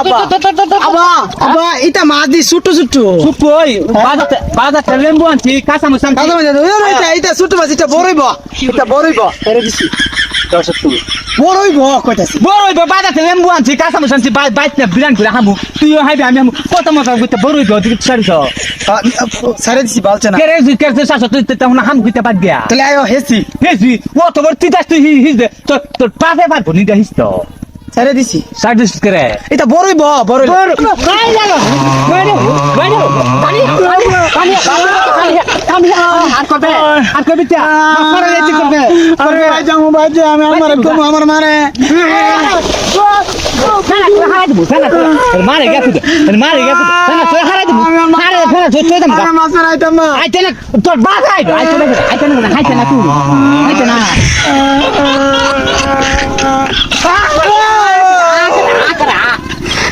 আব্বা আব্বা আব্বা এটা মাছ দি ছোট ছোট সুপই বাজার বাজার লেম্বু আনছি কাঁচা মশলা কাঁচা মাছ আছে। ওই, ওই, এটা এটা ছোট মাছ এটা বড়ইব এটা বড়ইব এরে দিছি। দশ তুমি বড়ইব কইতাছি। বড় বাজার লেম্বু আনছি কাঁচা মশলা আনছি বাইত না বিরান করে হামু। তুইও হাইবি আমি হামু। কত মজা করতে বড় হইব তুই সারিস সারে দিছি বালছে না। কেরে কেরে শাস তুই তেমন হাম কইতে বাদ দিয়া তাহলে আয়ো হেসি। হেসি ও তো বড় তিতাস তুই হিস দে। তোর তোর পাতে পারব নি হিস তো। সারে দিছি সাইডিস করে এটা বড়ইব বড়ইব কাই লাগো বাইরে বাইরে পানি পানি পানি আর করবে আর করবে তা মারা যাইতে করবে আরে ভাই জামু ভাই যে আমি আমার কম আমার মারে মারে গেছে মারে গেছে তোর হারাই দেবো তোর আইতে না বাস আইতে না আইতে না আইতে না তুই আইতে না